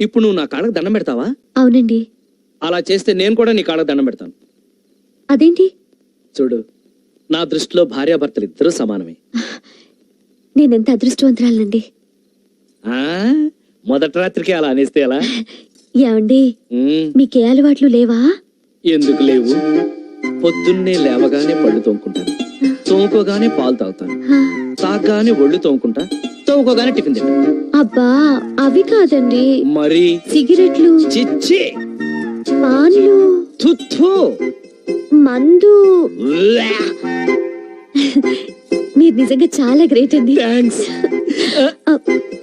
ఇప్పుడు నువ్వు నా కాళ్ళకు దండం పెడతావా? అవునండి. అలా చేస్తే నేను కూడా నీ కాళ్ళకు దండం పెడతాను. అదేంటి? చూడు నా దృష్టిలో భార్యాభర్తలు ఇద్దరూ సమానమే. నేనెంత అదృష్టవంతురాలండి ఆ? మొదటి రాత్రికి అలా అనేస్తే ఎలా? ఏమండి? ఉమ్, మీకే అలవాట్లు లేవా? ఎందుకు లేవు? పొద్దున్నే లేవగానే పళ్ళు తోముకుంటాను. తోముకోగానే పాలు తాగుతాను. తాగగానే ఒళ్ళు తోముకుంటా. తోముకోగానే టిఫిన్ తింటా. అబ్బా అవి కాదండి. మరి? సిగరెట్లు. చిచ్చి. పాన్లు. తుత్తు. మందు. మీరు నిజంగా చాలా గ్రేట్ అండి. థ్యాంక్స్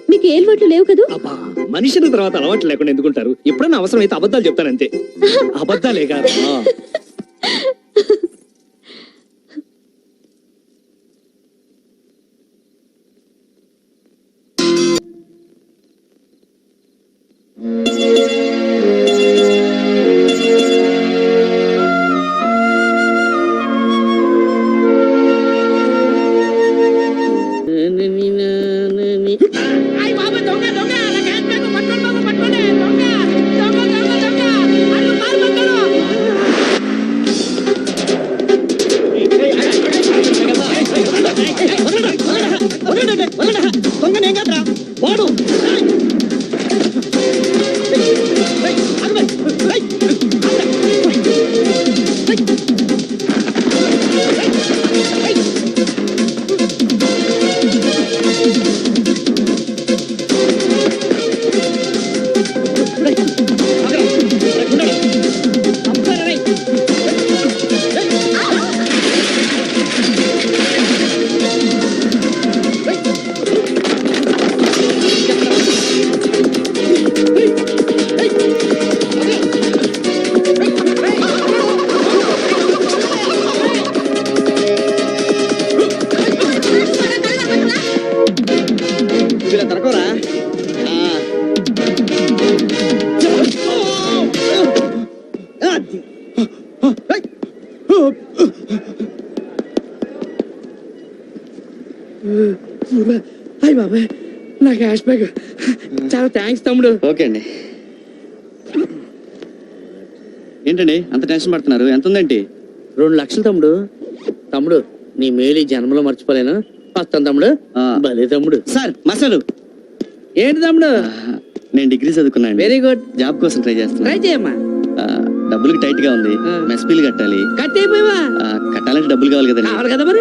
మీకు ఏ అలవాట్లు లేవు కదూ? అబ్బా మనిషిన తర్వాత అలవాట్లు లేకుండా ఎందుకుంటారు? ఎప్పుడైనా అవసరం అయితే అబద్ధాలు చెప్తానంతే. అబద్ధాలే కాదు. అయ్య అయ్య బాబాయ్ నా క్యాష్ బ్యాగ్ చాలా థ్యాంక్స్ తమ్ముడు. ఓకే అండి. ఏంటండి అంత టెన్షన్ పడుతున్నారు? ఎంత ఉందేంటి రెండు లక్షలు తమ్ముడు. తమ్ముడు నీ మేలు ఈ జన్మలో మర్చిపోలేను. వస్తాను తమ్ముడు. ఆ. భలే తమ్ముడు. సార్ మసాలు. ఏంటి తమ్ముడు? నేను డిగ్రీ చదువుకున్నాను వెరీ గుడ్. జాబ్ కోసం ట్రై చేస్తున్నా ట్రై చేయమ్మా. ఆ, డబ్బులకి టైట్గా ఉంది. ఆ. మెస్ బిల్ కట్టాలి. కట్ అయిపోయావా ఆ, కట్టాలంటే డబ్బులు కావాలి కదండి. కావాలి కదా మరి?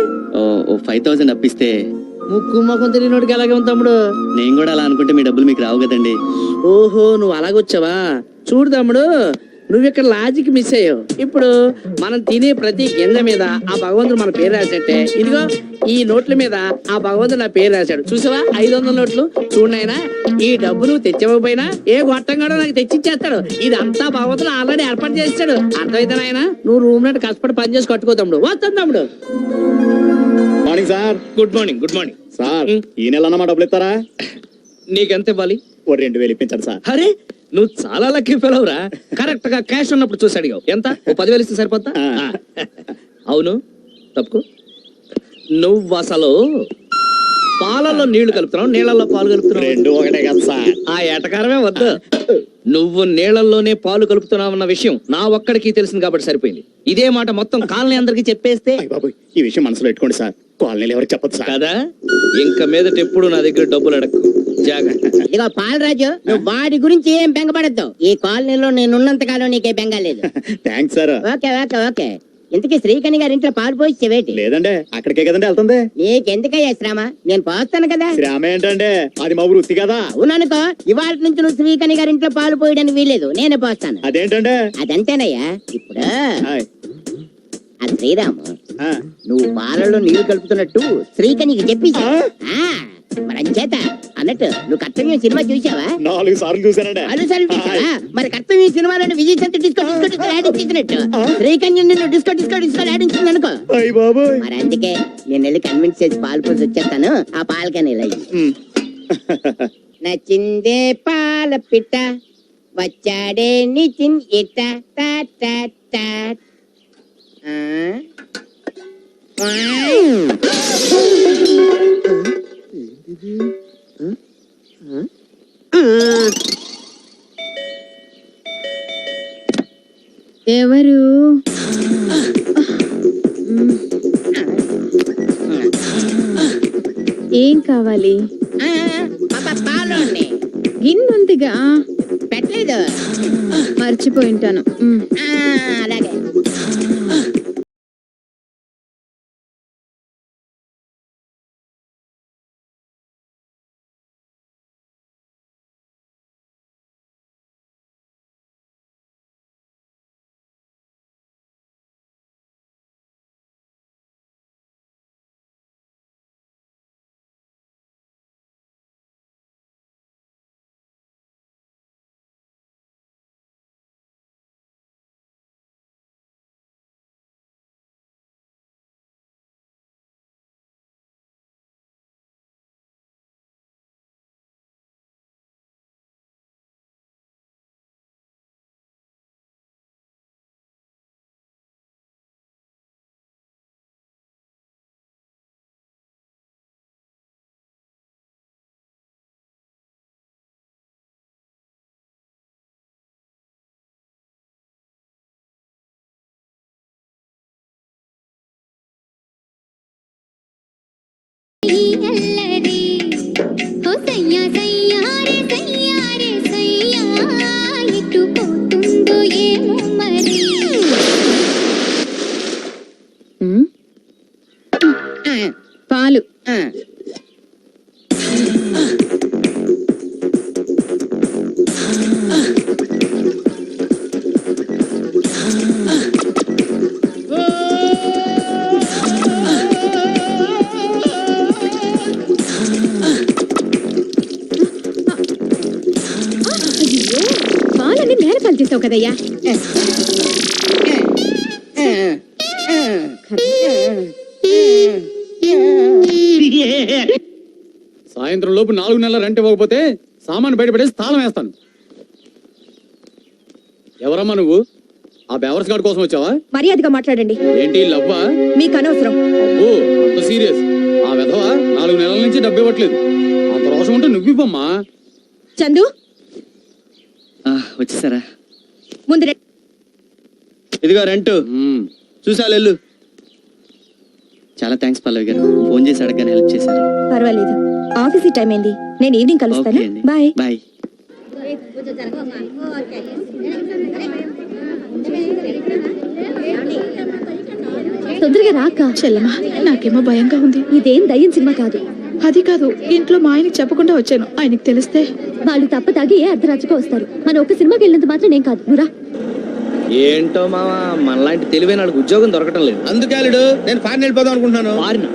ఓ ఫైవ్ థౌసండ్ అప్పిస్తే ముక్కు మొఖం తెలియనోడికి ఎలాగే ఉంది తమ్ముడు. నేను కూడా అలా అనుకుంటే మీ డబ్బులు మీకు రావు కదండి. ఓహో నువ్వు అలాగొచ్చావా? చూడు తమ్ముడు నువ్వు ఇక్కడ లాజిక్ మిస్ అయ్యావు. ఇప్పుడు మనం తినే ప్రతి గింజ మీద ఆ భగవంతుడు మన పేరు రాసేట్టే ఇదిగో ఈ నోట్ల మీద ఆ భగవంతుడు నా పేరు రాశాడు. చూసావా? ఐదు వందల నోట్లు. చూడనైనా ఈ డబ్బు నువ్వు తెచ్చకపోయినా ఏ గొట్టంగాడో నాకు తెచ్చిచ్చేస్తాడు. ఇదంతా భగవంతుడు ఆల్రెడీ ఏర్పాటు చేస్తాడు. అర్థమైతే నాయన? నువ్వు రూమ్ నట్టు కష్టపడి పని చేసి కట్టుకో తమ్ముడు. వస్తాను తమ్ముడు. Morning sir good morning good morning sir. ఈ నెల అన్న మా డబ్బులు ఇస్తారా నీకెంత ఇవ్వాలి? ఓ రెండు వేలు ఇప్పించండి సార్ అరే నువ్వు చాలా లక్కీ ఫెలవురా. కరెక్ట్గా క్యాష్ ఉన్నప్పుడు చూసి అడిగావు. ఎంత? ఓ పదివేలు ఇస్తే సరిపోతా. అవును తప్పుకో. నువ్వు అసలు పాలలో నీళ్ళు కలుపుతున్నావు నీళ్ళల్లో పాలు కలుపుతున్నావు. రెండు ఒకటే కదా సార్. ఆ ఎటకారమే వద్దు. నువ్వు నీళ్ళల్లోనే పాలు కలుపుతున్నావన్న విషయం నా ఒక్కడికి తెలిసింది కాబట్టి సరిపోయింది. ఇదే మాట మొత్తం కాలనీ అందరికి చెప్పేస్తే బాబు ఈ విషయం మనసులో పెట్టుకోండి సార్. కాలనీలు ఎవరికి చెప్పదు సార్. కదా? ఇంక మీదట ఎప్పుడు నా దగ్గర డబ్బులు అడక్కు. జాగ్రత్త. ఇదిగో పాలరాజు నువ్వు వాడి గురించి ఏం బెంగపడద్దు. ఈ కాలనీలో నేనున్నంత కాలం నీకే బెంగ లేదు. Thanks sir okay okay okay. ఇంతకీ శ్రీకణి గారి ఇంట్లో పాలు పోసి వేటి లేదండి అక్కడికే కదండి వెళ్తుంది. నీకెందుకయ్యా శ్రమ? నేను పోస్తాను కదా. శ్రామ ఏంటండి? అది మా వృత్తి కదా. అవుననుకో ఇవాళ నుంచి నువ్వు శ్రీకణి గారి ఇంట్లో పాలు పోయడానికి వీలేదు నేనే పోస్తాను. అదేంటండి? అదంతేనయ్యా. ఇప్పుడు. ఆ శ్రీరాము ఆ, నువ్వు పాలలో నీళ్ళు కలుపుతున్నట్టు శ్రీకణికి చెప్పి మరి అంచేత అన్నట్టు నువ్వు కర్తవ్యం సినిమా చూసావా నాలుగు సార్లు చూసానండి అనుసరి చూసావా మరి కర్తవ్యం సినిమాలోని విజయ్ సంత డిస్కో డిస్కో డిస్కో ఆడించినట్టు శ్రీకన్య నిన్ను డిస్కో డిస్కో డిస్కో ఆడించింది అనుకో. మరి అందుకే నేను వెళ్ళి కన్విన్స్ చేసి పాలు పోసి వచ్చేస్తాను. ఆ పాలకని ఇలా. నచ్చిందే పాల పిట్ట వచ్చాడే నిచిన్ ఇట్ట. టా ఎవరు? ఏం కావాలి? గిన్నుందిగా పెట్టలేదు. మర్చిపోయింటాను అలాగే. 眼泪。కదయ్యా? సాయంత్రం లోపు నాలుగు నెలల రెంట్ ఇవ్వకపోతే సామాను బయటపడేసి తాళం వేస్తాను. ఎవరమ్మా నువ్వు? ఆ బేవర్స్ గార్డ్ కోసం వచ్చావా? మర్యాదగా మాట్లాడండి. ఏంటి లవ్వా? మీకు అనవసరం. అబ్బో అంత సీరియస్. ఆ విధవ నాలుగు నెలల నుంచి డబ్బు ఇవ్వట్లేదు. అంత రోషం ఉంటే నువ్వు ఇవ్వమ్మా. చందు? వచ్చేసారా? ముందు. ఇదిగో రెంట్. చూసా వెళ్ళు చాలా థ్యాంక్స్ పల్లవి గారు. ఫోన్ చేసి అడగగానే హెల్ప్ చేశారు. పర్వాలేదు. ఆఫీస్ టైం అయింది నేను ఈవినింగ్ కలుస్తాను. బాయ్ బాయ్ తొందరగా రాక. చెల్లమా నాకేమో భయంగా ఉంది. ఇదేం దయ్యం సినిమా కాదు. అది కాదు ఇంట్లో మా ఆయనకి చెప్పకుండా వచ్చాను. ఆయనకి తెలిస్తే? వాళ్ళు తప్ప తాగి ఏ అర్ధరాత్రికో వస్తారు. మన ఒక్క సినిమాకి వెళ్ళినంత మాత్రం నేను కాదు. నువ్వురా ఏంటో మావా మనలాంటి తెలివైన వాళ్ళకి ఉద్యోగం దొరకటం లేదు. అందుకే అల్లుడు నేను ఫారెన్ వెళ్ళిపోదాం అనుకుంటున్నాను. మారిన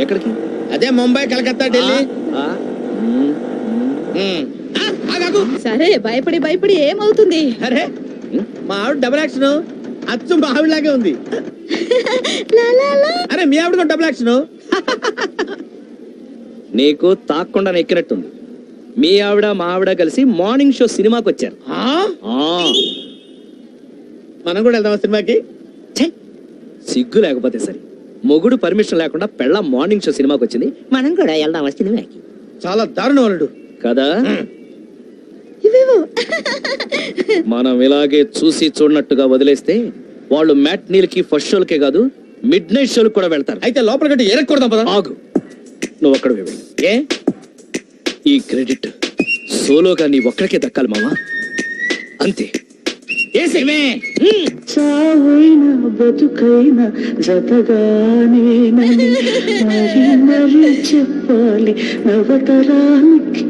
ఎక్కడికి? అదే ముంబై కలకత్తా ఢిల్లీ. ఆ? ఉమ్. సరే భయపడి భయపడి ఏమవుతుంది? అరే మా ఆవిడ డబుల్ యాక్షన్ అచ్చు మా ఆవిడ లాగే ఉంది అరే మీ ఆవిడ డబుల్ యాక్షన్ నీకు తాక్కుండా ఎక్కినట్టుంది. మీ ఆవిడ మా ఆవిడ కలిసి మార్నింగ్ షో సినిమాకి వచ్చారు. ఆ, మనం కూడా వెళ్దాం సినిమాకి? ఛే, సిగ్గు లేకపోతే సరే. మొగుడు పర్మిషన్ లేకుండా పెళ్ళ మార్నింగ్ షో సినిమాకి వచ్చింది. మనం కూడా వెళ్దాం సినిమాకి? చాలా దారుణం అల్లుడు. కదా? మనం ఇలాగే చూసి చూడనట్టుగా వదిలేస్తే వాళ్ళు మ్యాట్ నీళ్ళకి ఫస్ట్ షోలకే కాదు మిడ్ నైట్ షోలకు కూడా వెళ్తారు. అయితే లోపల గట్టి ఎరక్కూడదాం పదా. ఆగు. నువ్వు అక్కడ ఏ? ఈ క్రెడిట్ సోలోగా నీ ఒక్కడికే దక్కాలి మావా? అంతే. ఏ సినిమే చావైనా బతుకైనా జతగానేనని మరి మరి చెప్పాలి నవతరానికి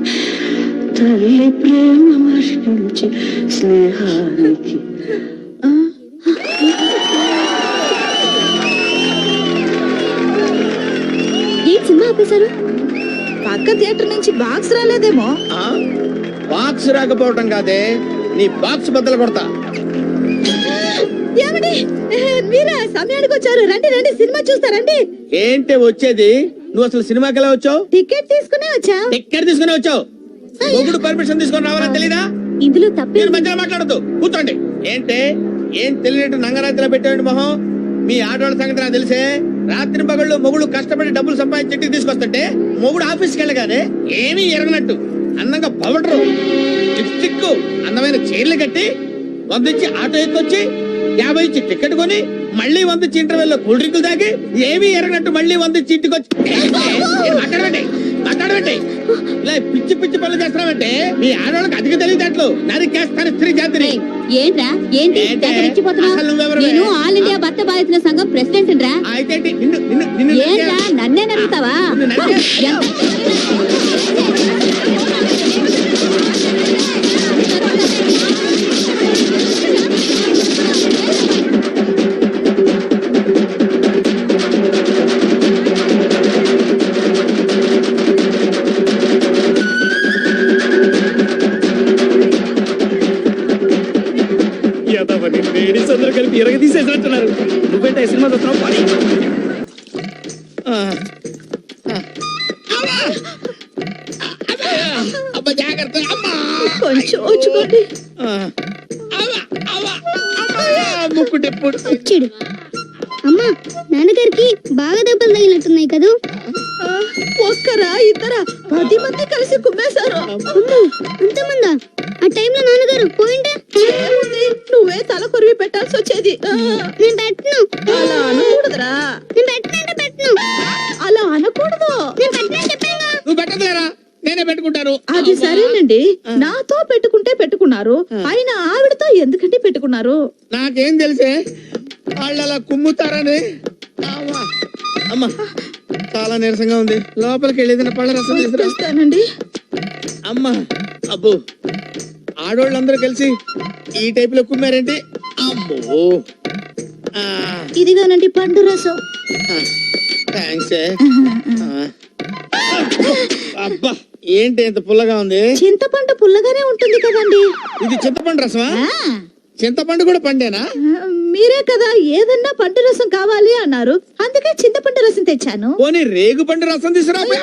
తల్లి ప్రేమ మరిపించి స్నేహానికి ఏం సినిమా ఆపేశారు పక్క థియేటర్ నుంచి బాక్స్ రాలేదేమో. ఆ? బాక్స్ రాకపోవటం కాదే నీ బాక్స్ బద్దలు కొడతా. ఏమండి? మీరా సమయానికి వచ్చారు. రండి రండి సినిమా చూస్తారండి ఏంటి వచ్చేది? నువ్వు అసలు సినిమాకి ఎలా వచ్చావు? టికెట్ తీసుకునే వచ్చా. టికెట్ తీసుకుని వచ్చావు? మొగుడు పర్మిషన్ తీసుకొని రావాలని తెలీదా? ఇందులో తప్పే మీరు మధ్యలో మాట్లాడద్దు. కూర్చోండి. ఏంటి? ఏం తెలియనట్టు నంగరాత్రిలో పెట్టాడు మొహం? మీ ఆడవాళ్ళ సంగతి నాకు తెలిసే? రాత్రి పగళ్ళు మొగుడు కష్టపడి డబ్బులు సంపాదించి ఇంటికి తీసుకొస్తుంటే మొగుడు ఆఫీస్కి వెళ్ళగానే ఏమీ ఎరగనట్టు. అందంగా పవడరు లిప్స్టిక్ అందమైన చీరలు కట్టి వందించి ఆటో ఎక్కొచ్చి యాభై ఇచ్చి టికెట్ కొని మళ్ళీ వంద ఇంటర్వెల్లో కూల్ డ్రింకులు తాగి ఏమీ ఎరగనట్టు మళ్ళీ వంద ఇంటికి వచ్చి మాట్లాడండి ఇలా పిచ్చి పిచ్చి పనులు చేస్తున్నామంటే మీ ఆడవాళ్ళకి అధిక తెలియదట్లు నరికేస్తాను స్త్రీ జాతిని ఏంట్రా? ఏంటి? నేను ఆల్ ఇండియా భర్త బాధితుల సంఘం ప్రెసిడెంట్ రా. ఏంట్రా? నన్నే నమ్ముతావా కొంచెం వచ్చుకోండి వచ్చాడు. అమ్మా నాన్నగారికి బాగా దెబ్బలు తగిలినట్టున్నాయి కదూ? ఒక్కరా ఇద్దరా పది మంది కలిసి కుమ్మేశారు. అంతమందా ఆ టైంలో నాన్నగారు పోయింటే నువ్వే తల కొరివి పెట్టాల్సి వచ్చేది. నేను పెట్టను. అలా అనకూడదురా. నేను పెట్టనంటే నేనే పెట్టుకుంటాను. అది సరేనండి. నాతో పెట్టుకుంటే పెట్టుకున్నారు. అయినా ఆవిడతో ఎందుకంటే పెట్టుకున్నారు? నాకేం తెలిసే? వాళ్ళు అలా కుమ్ముతారని. అమ్మ. చాలా నీరసంగా ఉంది. లోపలికి వెళ్ళి ఏదైనా పళ్ళ రసం తీసుకురా. చూస్తానండి అమ్మ. అబ్బో. ఆడోళ్ళందరూ కలిసి ఈ టైప్లో కుమ్మారేంటి? అమ్మో. ఇదిగోనండి పండు రసం. థ్యాంక్స్ అబ్బా. ఏంటి ఇంత పుల్లగా ఉంది? చింతపండు పుల్లగానే ఉంటుంది కదండి. ఇది చింతపండు రసమా? చింతపండు కూడా పండేనా? మీరే కదా ఏదన్నా పండు రసం కావాలి అన్నారు. అందుకే చింతపండు రసం తెచ్చాను. పోనీ రేగు పండు రసం తీసుకురా అమ్మా.